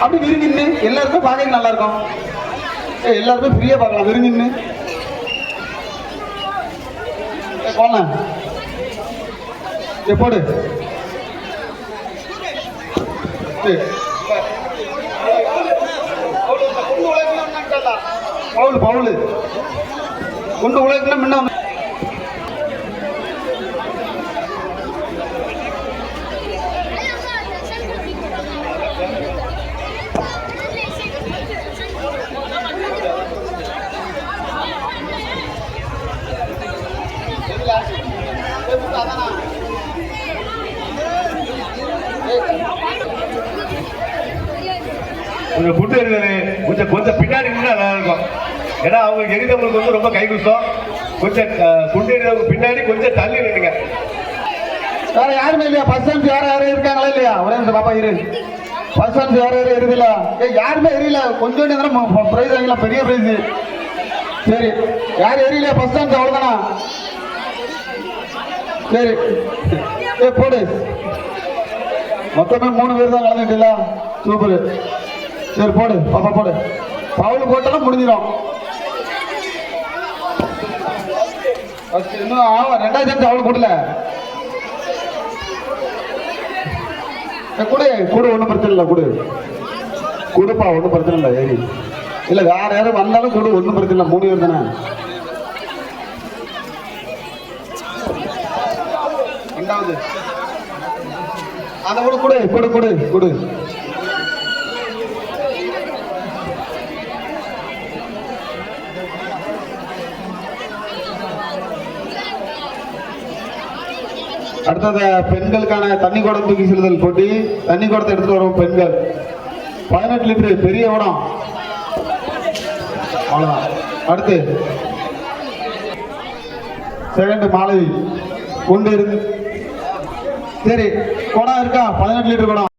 அப்படி விரும்பின்னு எல்லாருக்கும் பார்க்க நல்லா இருக்கும் எல்லாருக்கும் எல்லாருமே ஃப்ரீயா பார்க்கலாம். விரும்பின்னு போன போடு. ஏய், பவுல் பவுல் கொண்டு உழைக்கணும் முன்ன கொஞ்சம் புட்டு இருக்குது கொஞ்சம் கொஞ்சம் பின்னாடி நல்லா இருக்கும் ஏன்னா அவங்க எரிந்தவங்களுக்கு வந்து ரொம்ப கை குத்தம் கொஞ்சம் அஹ், குண்டு எறிந்தவங்க பின்னாடி கொஞ்சம் தள்ளி நின்றுங்க வேற யாருமே இல்லையா? ஃபர்ஸ்ட் டைம் யாரும் யாரும் இருக்காங்களா இல்லையா? ஒரே நிமிஷம் பாப்பா இரு. ஃபர்ஸ்ட் டைம் யாரும் யாரும் இருக்குல்ல ஏ யாருமே எரியல கொஞ்சம் நேரம் ப்ரைஸ் வாங்கலாம் பெரிய ப்ரைஸ் சரி. யாரும் எரியலையா ஃபர்ஸ்ட் டைம் அவ்வளோதானா சரி. ஏ போடு. மொத்தமே மூணு பேர் தான் கலந்துட்டீங்களா? சூப்பர். சரி போடு. பாப்பா போடு. பவுல் போட்டாலும் முடிஞ்சிடும். ஃபர்ஸ்ட் இன்னும் ஆமா ரெண்டாவது சான்ஸ் அவளுக்கு போடல கொடு கொடு ஒன்றும் பிரச்சனை இல்லை கொடு. கொடுப்பா ஒன்றும் பிரச்சனை இல்லை ஏறி. இல்லை வேற யாரும் வந்தாலும் கொடு ஒன்றும் பிரச்சனை இல்லை மூணு பேர் தானே. ரெண்டாவது. அதை கூட கொடு கொடு கொடு கொடு. அடுத்தது பெண்களுக்கான தண்ணி குடம் தூக்கி செல்லுதல் போட்டி. தண்ணி குடத்தை எடுத்துட்டு வரும் பெண்கள். பதினெட்டு லிட்டரு பெரிய குடம் அவ்வளவுதான். அடுத்து செகண்ட் மாலவி கொண்டு இருந்து சரி குடம் இருக்கா? பதினெட்டு லிட்டர் குடம்.